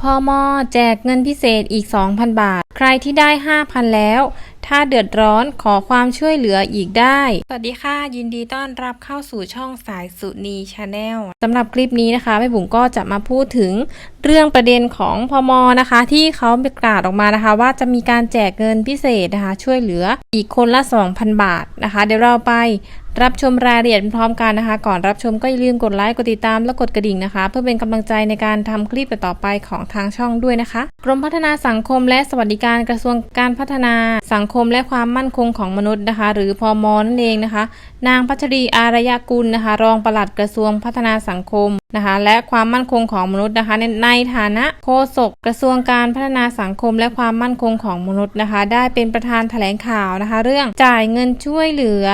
พอมอแจกเงินพิเศษอีก 2,000 บาท ใครที่ได้ 5,000 แล้ว ถ้าเดือดร้อนขอความช่วยเหลืออีกได้ สวัสดีค่ะ ยินดีต้อนรับเข้าสู่ช่องสายสุนีชาแนลสำหรับคลิปนี้นะคะแม่บุ๋มก็จะมาพูดถึงเรื่องประเด็นของพอมอนะคะ ที่เขาประกาศออกมานะคะ ว่าจะมีการแจกเงินพิเศษนะคะ ช่วยเหลืออีกคนละ 2,000 บาทนะคะ เดี๋ยวเราไป รับชมรายละเอียดพร้อมกันนะคะ ก่อนรับชมก็อย่าลืมกดไลค์กดติดตามและกดกระดิ่งนะคะ เพื่อเป็นกำลังใจในการทำคลิปต่อไปของทางช่องด้วยนะคะ กรมพัฒนาสังคมและสวัสดิการกระทรวงการพัฒนาสังคมและความมั่นคงของมนุษย์นะคะ หรือพอมนั่นเองนะคะ นางพัชรีอารยกุลนะคะ รองปลัดกระทรวงพัฒนาสังคมนะคะ และความมั่นคงของมนุษย์นะคะในในฐานะโฆษกกระทรวงการพัฒนาสังคมและความมั่นคงของมนุษย์นะคะ ได้เป็นประธานแถลงข่าวนะคะ เรื่องจ่ายเงินช่วยเหลือ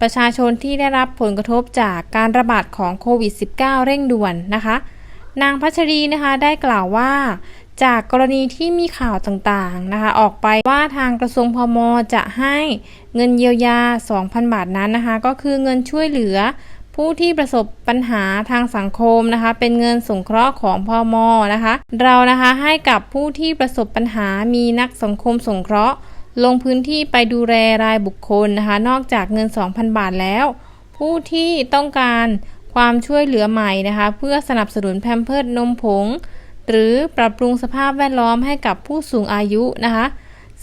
ประชาชนที่ได้รับผลกระทบจากการระบาดของโควิด -19 เร่งด่วนนะคะ นางพัชรีนะคะได้กล่าวว่า จากกรณีที่มีข่าวต่างๆนะคะออกไปว่าทางกระทรวงพมจะให้เงินเยียวยา 2,000 บาทนั้นนะคะ ก็คือเงินช่วยเหลือผู้ที่ประสบปัญหาทางสังคมนะคะ เป็นเงินสงเคราะห์ของพมนะคะ เรานะคะให้กับผู้ที่ประสบปัญหามีนักสังคมสงเคราะห์ ลงพื้นที่ไปดูแลรายบุคคลนะคะ นอกจากเงิน 2,000 บาทแล้ว ผู้ที่ต้องการความช่วยเหลือใหม่นะคะ เพื่อสนับสนุนแพมเพิร์ดนมผง หรือปรับปรุงสภาพแวดล้อมให้กับผู้สูงอายุนะคะ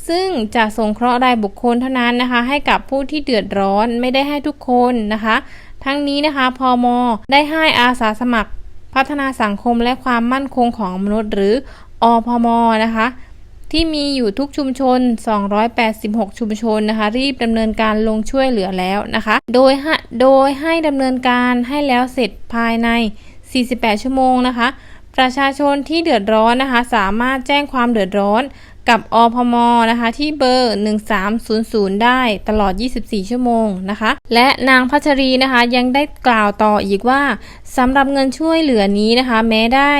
ซึ่งจะสงเคราะห์รายบุคคลเท่านั้นนะคะ ให้กับผู้ที่เดือดร้อนไม่ได้ให้ทุกคนนะคะ ทั้งนี้นะคะพอมได้ให้อาสาสมัคร พัฒนาสังคมและความมั่นคงของมนุษย์ หรืออพมนะคะ ที่มีอยู่ทุกชุมชน 286 ชุมชนนะคะ รีบดำเนินการลงช่วยเหลือแล้วนะคะ โดยให้โดยให้ดำเนินการให้แล้วเสร็จภายใน 48 ชั่วโมงนะคะ ประชาชนที่เดือดร้อนนะคะ สามารถแจ้งความเดือดร้อน กับอพมนะคะที่เบอร์ 1300 ได้ตลอด 24 ชั่วโมงนะคะ และนางพัชรีนะคะยังได้กล่าวต่ออีกว่าสำหรับเงินช่วยเหลือนี้นะคะ แม้ได้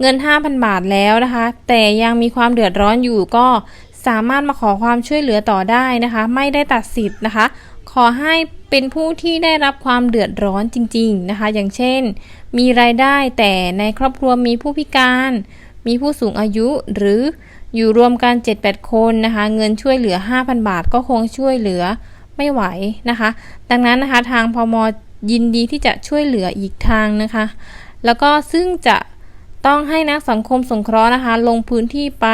เงิน 5,000 บาทแล้วนะคะ แต่ยังมีความเดือดร้อนอยู่ก็สามารถมาขอความช่วยเหลือต่อได้นะคะ ไม่ได้ตัดสิทธิ์นะคะ ขอให้เป็นผู้ที่ได้รับความเดือดร้อนจริง ๆนะคะ อย่างเช่น มีรายได้แต่ในครอบครัวมีผู้พิการ มีผู้สูงอายุหรือ อยู่รวมกัน 7-8 คนนะคะ เงินช่วยเหลือ 5,000 บาทก็คงช่วยเหลือไม่ไหวนะคะ ดังนั้นนะคะทางพมยินดีที่จะช่วยเหลืออีกทางนะคะ แล้วก็ซึ่งจะต้องให้นักสังคมสงเคราะห์นะคะ ลงพื้นที่ไป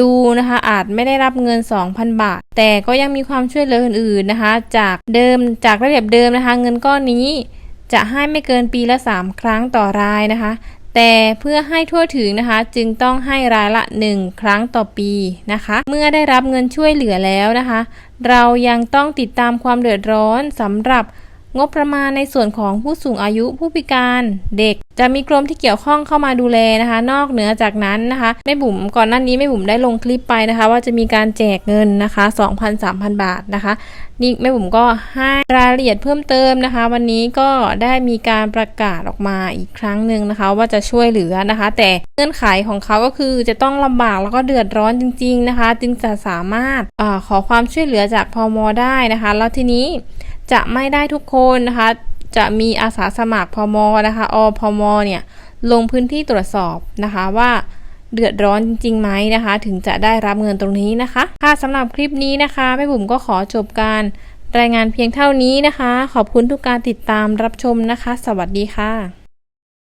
ดูนะคะ อาจไม่ได้รับเงิน 2,000 บาท แต่ก็ยังมีความช่วยเหลืออื่นๆนะคะ จากเดิมจากระเบียบเดิมนะคะ เงินก้อนนี้จะให้ไม่เกินปีละ 3 ครั้งต่อรายนะคะ แต่เพื่อให้ทั่วถึงนะคะ จึงต้องให้รายละ 1 ครั้งต่อปีนะคะ เมื่อได้รับเงินช่วยเหลือแล้วนะคะ เรายังต้องติดตามความเดือดร้อนสำหรับ งบประมาณในส่วนของผู้สูงอายุผู้พิการเด็ก จะมีกรมที่เกี่ยวข้องเข้ามาดูแลนะคะ นอกเหนือจากนั้นนะคะแม่บุ๋มก่อนหน้านี้แม่บุ๋มได้ลงคลิปไปนะคะ ว่าจะมีการแจกเงินนะคะ 2,000-3,000 บาทนะคะนี่แม่บุ๋มก็ให้รายละเอียดเพิ่มเติมนะคะ วันนี้ก็ได้มีการประกาศออกมาอีกครั้งหนึ่งนะคะ ว่าจะช่วยเหลือนะคะ แต่เงื่อนไขของเขาก็คือจะต้องลำบากแล้วก็เดือดร้อนจริง ๆนะคะ จึงจะสามารถอขอความช่วยเหลือจากพมได้นะคะ แล้วทีนี้ จะไม่ได้ทุกคนนะคะ จะมีอาสาสมัครพมนะคะอพมเนี่ยลงพื้นที่ตรวจสอบนะคะว่าเดือดร้อนจริงไหมนะคะ ถึงจะได้รับเงินตรงนี้นะคะ ค่ะสำหรับคลิปนี้นะคะแม่บุ๋มก็ขอจบการรายงานเพียงเท่านี้นะคะ ขอบคุณทุกการติดตามรับชมนะคะ สวัสดีค่ะ